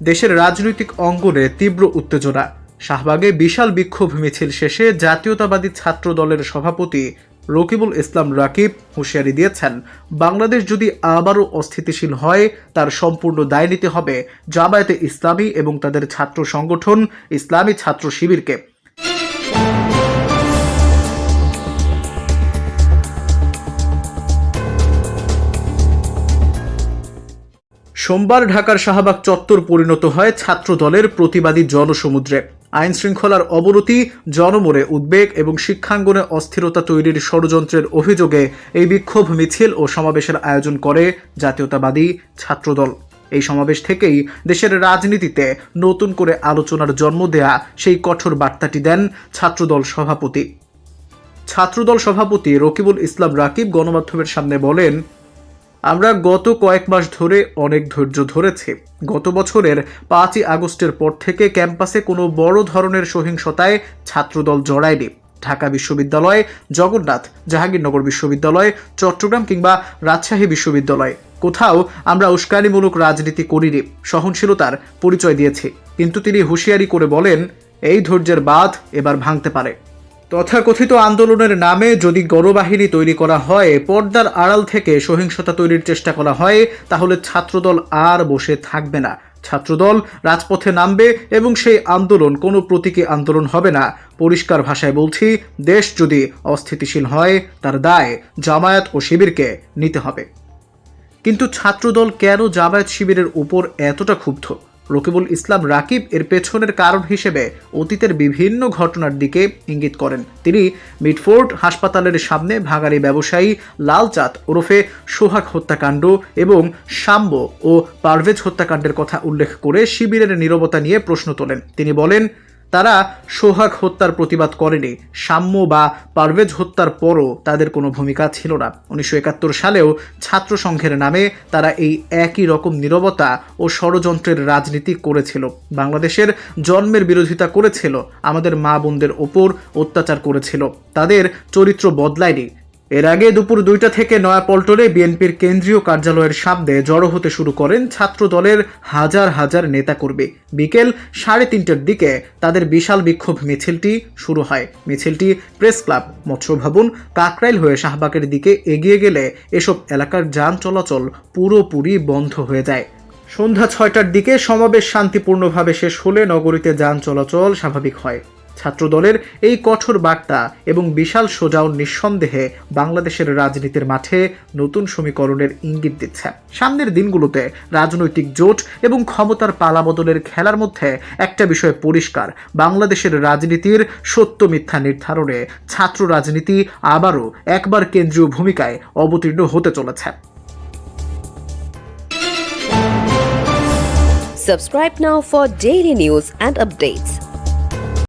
দেশের রাজনৈতিক অঙ্গনে তীব্র উত্তেজনা। শাহবাগে বিশাল বিক্ষোভ মিছিল শেষে জাতীয়তাবাদী ছাত্র দলের সভাপতি রকিবুল ইসলাম রাকিব হুঁশিয়ারি দিয়েছেন, বাংলাদেশ যদি আবারও অস্থিতিশীল হয়, তার সম্পূর্ণ দায় নিতে হবে জামায়াতে ইসলামী এবং তাদের ছাত্র সংগঠন ইসলামী ছাত্র শিবিরকে। সোমবার ঢাকার শাহবাগ চত্বর পরিণত হয় ছাত্র দলের প্রতিবাদী জনসমুদ্রে। আইন শৃঙ্খলার অবনতি, জনমনে উদ্বেগ এবং শিক্ষাঙ্গনে অস্থিরতা তৈরির ষড়যন্ত্রের অভিযোগে এই বিক্ষোভ মিছিল ও সমাবেশের আয়োজন করে জাতীয়তাবাদী ছাত্রদল। এই সমাবেশ থেকেই দেশের রাজনীতিতে নতুন করে আলোচনার জন্ম দেয়া সেই কঠোর বার্তাটি দেন ছাত্রদল সভাপতি। ছাত্রদল সভাপতি রকিবুল ইসলাম রাকিব গণমাধ্যমের সামনে বলেন আমরা গত কয়েক মাস ধরে অনেক ধৈর্য ধরেছি। গত বছরের পাঁচই আগস্টের পর থেকে ক্যাম্পাসে কোনো বড় ধরনের সহিংসতায় ছাত্রদল জড়ায়নি। ঢাকা বিশ্ববিদ্যালয়, জগন্নাথ, জাহাঙ্গীরনগর বিশ্ববিদ্যালয়, চট্টগ্রাম কিংবা রাজশাহী বিশ্ববিদ্যালয়। কোথাও আমরা উস্কানিমূলক রাজনীতি করিনি, সহনশীলতার পরিচয় দিয়েছি। কিন্তু তিনি হুঁশিয়ারি করে বলেন, এই ধৈর্যের বাঁধ এবার ভাঙতে পারে। তথাকথিত আন্দোলনের নামে যদি গণবাহিনী তৈরি করা হয়, পর্দার আড়াল থেকে সহিংসতা তৈরির চেষ্টা করা হয়, তাহলে ছাত্রদল আর বসে থাকবে না। ছাত্রদল রাজপথে নামবে এবং সেই আন্দোলন কোনো প্রতীকী আন্দোলন হবে না। পরিষ্কার ভাষায় বলছি, দেশ যদি অস্থিতিশীল হয়, তার দায় জামায়াত ও শিবিরকে নিতে হবে। কিন্তু ছাত্রদল কেন জামায়াত শিবিরের উপর এতটা ক্ষুব্ধ? রকিবুল ইসলাম রাকিব এর পেছনের কারণ হিসেবে অতীতের বিভিন্ন ঘটনার দিকে ইঙ্গিত করেন। তিনি মিডফোর্ড হাসপাতালের সামনে ভাঙারি ব্যবসায়ী লালচাঁদ ওরফে সোহাগ হত্যাকাণ্ড এবং শাম্ব ও পারভেজ হত্যাকাণ্ডের কথা উল্লেখ করে শিবিরের নিরবতা নিয়ে প্রশ্ন তোলেন। তিনি বলেন তারা সোহাগ হত্যার প্রতিবাদ করেনি। সাম্য বা পারভেজ হত্যার পরও তাদের কোনো ভূমিকা ছিল না। উনিশশো একাত্তর সালেও ছাত্র সংঘের নামে তারা এই একই রকম নিরবতা ও ষড়যন্ত্রের রাজনীতি করেছিল। বাংলাদেশের জন্মের বিরোধিতা করেছিল, আমাদের মা বোনদের ওপর অত্যাচার করেছিল। তাদের চরিত্র বদলায়নি। এর আগে দুপুর দুইটা থেকে নয়াপল্টনে বিএনপির কেন্দ্রীয় কার্যালয়ের সামনে জড়ো হতে শুরু করেন ছাত্র দলের হাজার হাজার নেতা নেতাকর্মী। বিকেল সাড়ে তিনটার দিকে তাদের বিশাল বিক্ষোভ মিছিলটি শুরু হয়। মিছিলটি প্রেস ক্লাব, মৎস্য ভবন, কাকরাইল হয়ে শাহবাগের দিকে এগিয়ে গেলে এসব এলাকার যান চলাচল পুরোপুরি বন্ধ হয়ে যায়। সন্ধ্যা ছয়টার দিকে সমাবেশ শান্তিপূর্ণভাবে শেষ হলে নগরীতে যান চলাচল স্বাভাবিক হয়। ছাত্রদলের এই কঠোর বার্তা এবং বিশাল সোজাও নিঃসন্দেহে বাংলাদেশের রাজনীতির মাঠে নতুন সমীকরণের ইঙ্গিত দিচ্ছে সামনের দিনগুলোতে রাজনৈতিক জোট এবং ক্ষমতার পালাবদলের খেলার মধ্যে একটা বিষয় পরিষ্কার, বাংলাদেশের রাজনীতির সত্য মিথ্যা নির্ধারণে ছাত্র রাজনীতি আবারও একবার কেন্দ্রীয় ভূমিকায় অবতীর্ণ হতে চলেছে Subscribe now for daily news and updates.